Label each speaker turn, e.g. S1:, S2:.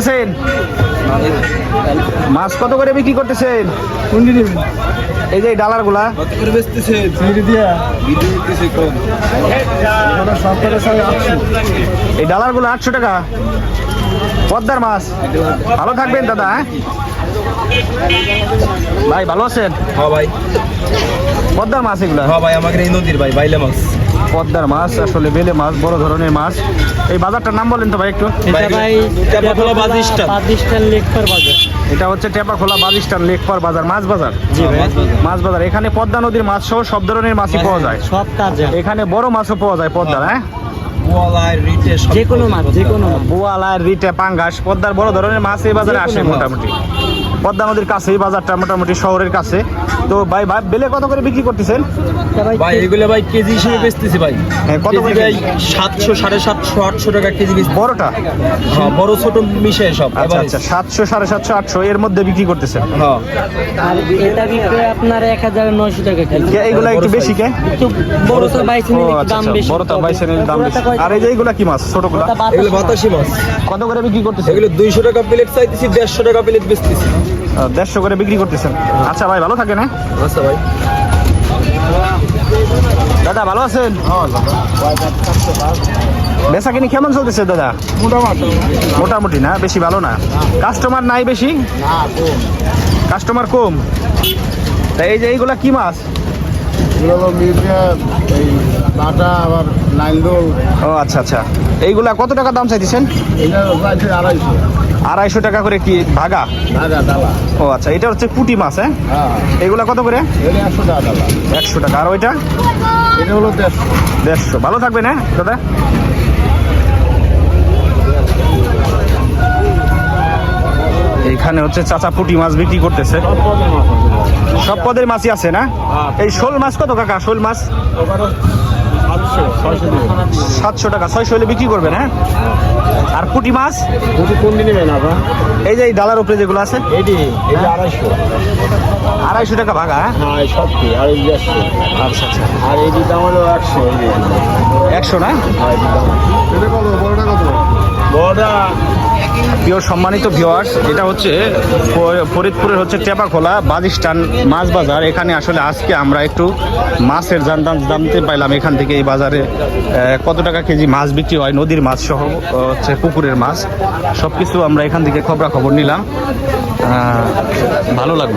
S1: করতেছেন? মাছ কত করে বিক্রি করতেছেন?
S2: কোনটি নেবেন
S1: এই যে এই ডালারগুলা
S2: কত করে দিয়া। বিদ্যুৎ দিতেছে কম।
S1: এই ডালারগুলো আটশো। টাকা। পদ্মার মাছ। ভালো থাকবেন দাদা হ্যাঁ? ভাই ভালো আছেন?
S2: হ্যাঁ ভাই।
S1: পদ্মার মাছ এগুলা।
S2: হ্যাঁ ভাই আমাকে এই নদীর ভাই বাইলে মাছ।
S1: পদ্মার মাছ আসলে বেলে মাছ বড় ধরনের মাছ। এই বাজারটার নাম বলেন তো ভাই একটু। এটা হচ্ছে টেপাখোলা বাজিস্টান লেকপার বাজার মাছ বাজার। মাছ বাজার। এখানে পদ্মা নদীর মাছ সহ সব ধরনের মাছই পাওয়া যায়।
S3: সব তাজা
S1: এখানে বড় মাছও পাওয়া যায় পদ্মার হ্যাঁ?
S3: যে কোনো মাছ যে কোনো মাছ।
S1: বোয়াল আর রিটে পাঙ্গাস পদ্মার বড় ধরনের মাছ এই বাজারে আসে মোটামুটি। পদ্মা নদীর কাছে বাজারটা মোটামুটি শহরের কাছে। তো ভাই ভাই বেলে কত করে বিক্রি করতেছেন?
S3: ভাই
S2: ভাই এগুলো ভাই কেজি হিসেবে বেচতেছি ভাই।
S1: হ্যাঁ, কত করে
S2: ভাই? সাতশো সাড়ে সাতশো আটশো টাকা কেজি বেচতেছি।
S1: বড়টা?
S2: হ্যাঁ বড় ছোট মিশে সব
S1: আচ্ছা আচ্ছা সাতশো সাড়ে সাতশো আটশো এর মধ্যে বিক্রি করতেছেন?
S2: হ্যাঁ।
S3: আর এটা বিক্রি আপনার এক হাজার নয়শো টাকা কেজি।
S1: একটু বেশি কে?
S3: একটু বড় তো
S1: আচ্ছা
S3: দাম
S1: আচ্ছা,
S3: বেশি।
S1: বড়টা বাইশের দাম বেশি। আর এই যে এইগুলা কি মাছ ছোটগুলা?
S2: এগুলো
S3: মাছ।
S2: বাতাসি মাছ।
S1: কত করে বিক্রি করতেছেন?
S2: এগুলো দুইশো টাকা প্লেট চাইতেছি দেড়শো টাকা প্লেট বেচতেছি।
S1: দেড়শো করে বিক্রি করতেছেন। আচ্ছা ভাই ভালো থাকেন হ্যাঁ?
S2: আচ্ছা ভাই।
S1: দাদা ভালো আছেন? বেচা কিনি কেমন চলতেছে দাদা? মোটামুটি। না বেশি ভালো না? কাস্টমার নাই বেশি? কাস্টমার কম। এই যে এইগুলা কি মাছ?
S4: এগুলো মির্জা এই বাটা আবার
S1: ও আচ্ছা আচ্ছা। এইগুলা কত টাকা দাম চাইতেছেন?
S4: এটা আড়াইশো।
S1: আড়াইশো টাকা করে কি ভাগা?
S4: ভাগা ডালা
S1: ও আচ্ছা এটা হচ্ছে পুটি মাছ হ্যাঁ?
S4: হ্যাঁ।
S1: এইগুলা কত করে?
S4: একশো টাকা ডালা
S1: একশো টাকা। আর ওইটা?
S4: এটা হলো দেড়শো।
S1: দেড়শো। ভালো থাকবে না দাদা? এইখানে হচ্ছে চাচা পুটি মাছ বিক্রি করতেছে। সব পদের মাছই আছে না? এই শোল মাছ কত কাকা? শোল মাছ? সাতশো টাকা। ছয়শো হলে বিক্রি করবেন হ্যাঁ আর পুটি মাছ?
S4: কোন দিনে নেবেন
S1: এই যে এই ডালার উপরে যেগুলো আছে?
S4: আড়াইশো।
S1: আড়াইশো টাকা ভাগা হ্যাঁ?
S4: হ্যাঁ সবটি আর এই
S1: আচ্ছা আচ্ছা।
S4: আর এই দিকে আমারও একশো।
S1: একশো না?
S4: হ্যাঁ, বড়টা
S1: প্রিয় সম্মানিত ভিওয়ার্স এটা হচ্ছে ফরিদপুরের হচ্ছে টেপাখোলা বাজিস্টান মাছ বাজার। এখানে আসলে আজকে আমরা একটু মাছের জান জানতে পাইলাম এখান থেকে এই বাজারে কত টাকা কেজি মাছ বিক্রি হয়, নদীর মাছ সহ হচ্ছে পুকুরের মাছ। সব কিছু আমরা এখান থেকে খবরা খবর নিলাম ভালো লাগল।